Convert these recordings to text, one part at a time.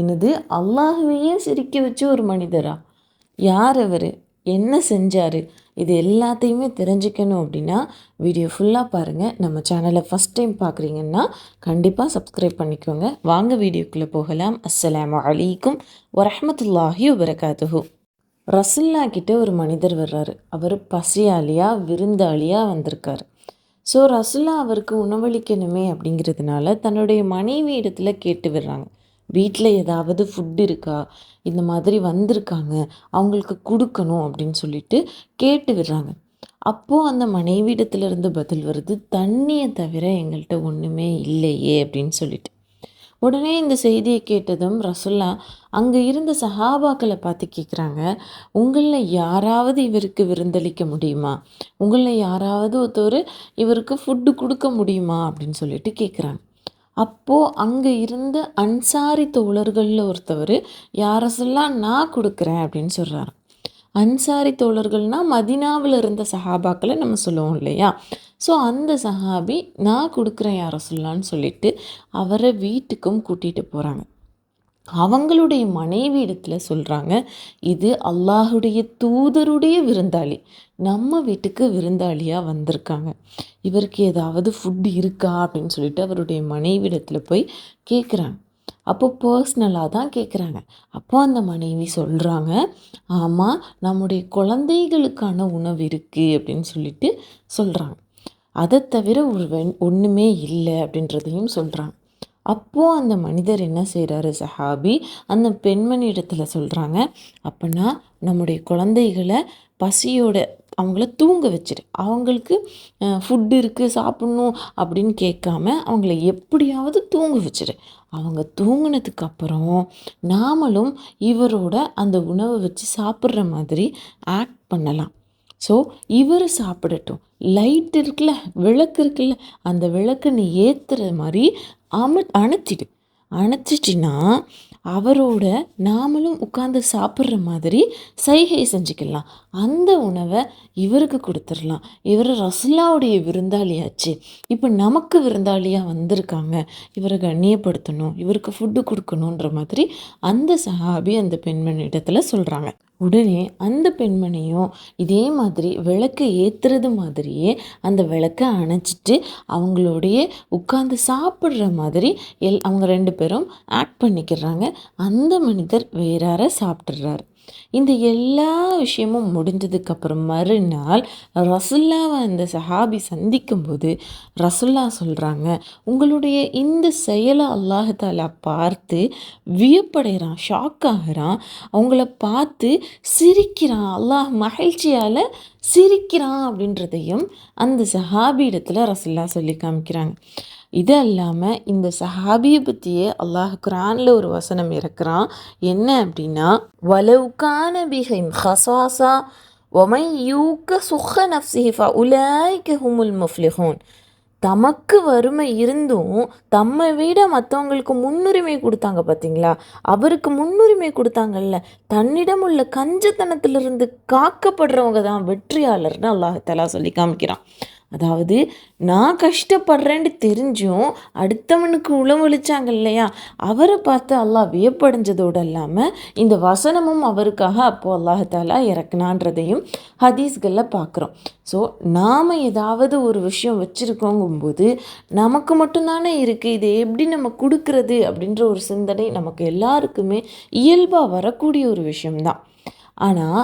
என்னது? அல்லாஹுவையே சிரிக்க வச்ச ஒரு மனிதரா? யார் அவர்? என்ன செஞ்சார்? இது எல்லாத்தையுமே தெரிஞ்சுக்கணும் அப்படின்னா வீடியோ ஃபுல்லாக பாருங்கள் நம்ம சேனலை ஃபஸ்ட் டைம் பார்க்குறீங்கன்னா கண்டிப்பாக சப்ஸ்கிரைப் பண்ணிக்கோங்க. வாங்க வீடியோக்குள்ளே போகலாம். அஸ்லாம் அலைக்கும் வரமத்துல்லாஹி வபரகாத்துஹு. ரசுல்லா கிட்டே ஒரு மனிதர் வர்றாரு. அவர் பசியாளியாக விருந்தாளியாக வந்திருக்காரு. ஸோ ரசுல்லா அவருக்கு உணவளிக்கணுமே அப்படிங்கிறதுனால தன்னுடைய மனைவி இடத்துல கேட்டு விடுறாங்க. வீட்டில் ஏதாவது ஃபுட் இருக்கா? இந்த மாதிரி வந்திருக்காங்க. அவங்களுக்கு கொடுக்கணும் அப்படின்னு சொல்லிட்டு கேட்டு விடுறாங்க. அப்போது அந்த மனைவியிடத்துலேருந்து பதில் வருது தண்ணியை தவிர எங்கள்கிட்ட ஒன்றுமே இல்லையே அப்படின்னு சொல்லிட்டு. உடனே இந்த செய்தியை கேட்டதும் ரசுல்லா அங்கே இருந்த சஹாபாக்களை பார்த்து கேட்குறாங்க உங்களில் யாராவது இவருக்கு விருந்தளிக்க முடியுமா? உங்களில் யாராவது ஒருத்தர் இவருக்கு ஃபுட்டு கொடுக்க முடியுமா? அப்படின்னு சொல்லிட்டு கேட்குறாங்க அப்போது அங்கே இருந்த அன்சாரி தோழர்களில் ஒருத்தவர் யாரசெல்லாம் நான் கொடுக்குறேன் அப்படின்னு சொல்கிறாரு அன்சாரி தோழர்கள்னால் மதினாவில் இருந்த சஹாபாக்களை நம்ம சொல்லுவோம் இல்லையா? ஸோ அந்த சஹாபி நான் கொடுக்குறேன் யாரை சொல்லான்னு சொல்லிட்டு அவரை வீட்டுக்கும் கூட்டிகிட்டு போகிறாங்க அவங்களுடைய மனைவி இடத்துல சொல்கிறாங்க இது அல்லாஹுடைய தூதருடைய விருந்தாளி. நம்ம வீட்டுக்கு விருந்தாளியாக வந்திருக்காங்க. இவருக்கு ஏதாவது ஃபுட் இருக்கா அப்படின்னு சொல்லிட்டு அவருடைய மனைவி இடத்துல போய் கேட்குறாங்க அப்போ பர்ஸ்னலாக தான் கேட்குறாங்க அப்போ அந்த மனைவி சொல்கிறாங்க ஆமாம் நம்முடைய குழந்தைகளுக்கான உணவு இருக்குது அப்படின்னு சொல்லிட்டு சொல்கிறாங்க அதை தவிர ஒரு வெண் ஒன்றுமே இல்லை அப்படின்றதையும் சொல்கிறாங்க அப்போது அந்த மனிதர் என்ன செய்கிறாரு சஹாபி? அந்த பெண்மணி இடத்துல சொல்கிறாங்க அப்போனா நம்முடைய குழந்தைகளை பசியோட அவங்கள தூங்க வச்சிரு. அவங்களுக்கு ஃபுட்டு இருக்குது சாப்பிட்ணும் அப்படின்னு கேட்காம அவங்கள எப்படியாவது தூங்க வச்சிரு. அவங்க தூங்கினதுக்கு அப்புறம் நாமளும் இவரோட அந்த உணவை வச்சு சாப்பிட்ற மாதிரி ஆக்ட் பண்ணலாம். ஸோ இவர் சாப்பிடட்டும். லைட் இருக்குல்ல விளக்கு இருக்குல்ல அந்த விளக்கு நீ ஏற்றுற மாதிரி அமு அணைச்சிடு. அணைச்சிட்டின்னா அவரோட நாமளும் உட்காந்து சாப்பிட்ற மாதிரி சைகை செஞ்சுக்கலாம். அந்த உணவை இவருக்கு கொடுத்துடலாம். இவர் ரசுல்லாவுடைய விருந்தாளியாச்சு. இப்போ நமக்கு விருந்தாளியாக வந்திருக்காங்க. இவரை கண்ணியப்படுத்தணும். இவருக்கு ஃபுட்டு கொடுக்கணுன்ற மாதிரி அந்த சஹாபி அந்த பெண்மணி இடத்துல சொல்கிறாங்க உடனே அந்த பெண்மணியும் இதே மாதிரி விளக்கு ஏற்றுறது மாதிரியே அந்த விளக்கை அணைச்சிட்டு அவங்களுடைய உட்காந்து சாப்பிட்ற மாதிரி எல் அவங்க ரெண்டு பேரும் ஆக்ட் பண்ணிக்கிறாங்க. அந்த மனிதர் வேறார சாப்பிட்றாரு இந்த எல்லா விஷயமும் முடிஞ்சதுக்கப்புறம் மறுநாள் ரசுல்லாவை அந்த சஹாபி சந்திக்கும்போது ரசுல்லா சொல்கிறாங்க உங்களுடைய இந்த செயலை அல்லாஹாலா பார்த்து வியப்படைகிறான் ஷாக் ஆகிறான். அவங்கள பார்த்து சிரிக்கிறான். அல்லாஹ் மகிழ்ச்சியால் சிரிக்கிறான் அப்படின்றதையும் அந்த சஹாபி இடத்துல ரசுல்லா சொல்லி காமிக்கிறாங்க. இது அல்லாமல் இந்த சஹாபியை பற்றியே அல்லாஹ் குரானில் ஒரு வசனம் இறக்குறான். என்ன அப்படின்னா வலவுக்கான பிஹிம் ஹசாசா ஒமை யூக்க சுஹ நஃப்சிஹிஃபா உலாய்க்கு ஹுமுல் முஃப்லிஹோன். தமக்கு வறுமை இருந்தும் தம்மை விட மற்றவங்களுக்கு முன்னுரிமை கொடுத்தாங்க பார்த்தீங்களா அவருக்கு முன்னுரிமை கொடுத்தாங்கல்ல. தன்னிடம் உள்ள கஞ்சத்தனத்திலிருந்து காக்கப்படுறவங்க தான் வெற்றியாளர்னு அல்லாஹலா சொல்லி காமிக்கிறான். அதாவது நான் கஷ்டப்படுறேன்னு தெரிஞ்சும் அடுத்தவனுக்கு உளவழிச்சாங்க இல்லையா? அவரை பார்த்து அல்லாஹ் வியப்படைஞ்சதோடு இல்லாமல் இந்த வசனமும் அவருக்காக அப்போது அல்லாஹாலா இறக்குனான்றதையும் ஹதீஸ்களில் பார்க்குறோம் ஸோ நாம் ஏதாவது ஒரு விஷயம் வச்சுருக்கோங்கும்போது நமக்கு மட்டும்தானே இருக்குது இதை எப்படி நம்ம கொடுக்கறது அப்படின்ற ஒரு சிந்தனை நமக்கு எல்லாருக்குமே இயல்பாக வரக்கூடிய ஒரு விஷயம்தான். ஆனால்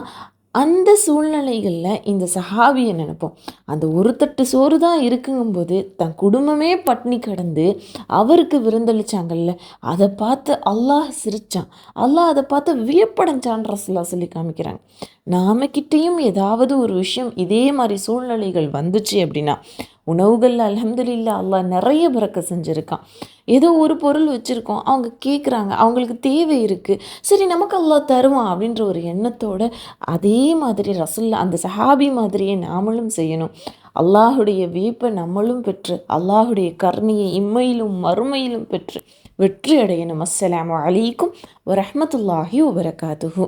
அந்த சூழ்நிலைகளில் இந்த சஹாபியை நினைப்போம். அந்த ஒரு தட்டு சோறு தான் இருக்குங்கும்போது தன் குடும்பமே பட்னி கடந்து அவருக்கு விருந்தளிச்சாங்கல்ல அதை பார்த்து அல்லாஹ் சிரித்தான் அல்லாஹ் அதை பார்த்து வியப்படைஞ்சான் ரசுல்லா சொல்லி காமிக்கிறாங்க. நாமக்கிட்டேயும் ஏதாவது ஒரு விஷயம் இதே மாதிரி சூழ்நிலைகள் வந்துச்சு அப்படின்னா உணவுகளில் அலமதுல்லா அல்லாஹ் நிறைய பிறக்க செஞ்சுருக்கான். ஏதோ ஒரு பொருள் வச்சுருக்கோம் அவங்க கேட்குறாங்க அவங்களுக்கு தேவை இருக்குது சரி நமக்கு அல்லா தருவான் அப்படின்ற ஒரு எண்ணத்தோட அதே மாதிரி ரசுல்லா அந்த சஹாபி மாதிரியே நாமளும் செய்யணும். அல்லாஹுடைய வீப்பை நம்மளும் பெற்று அல்லாஹுடைய கருணையை இம்மையிலும் மறுமையிலும் பெற்று வெற்றி அடையணும். அஸ்ஸலாமு அலைக்கும் வரஹமத்துல்லாஹி வபரகாத்துஹூ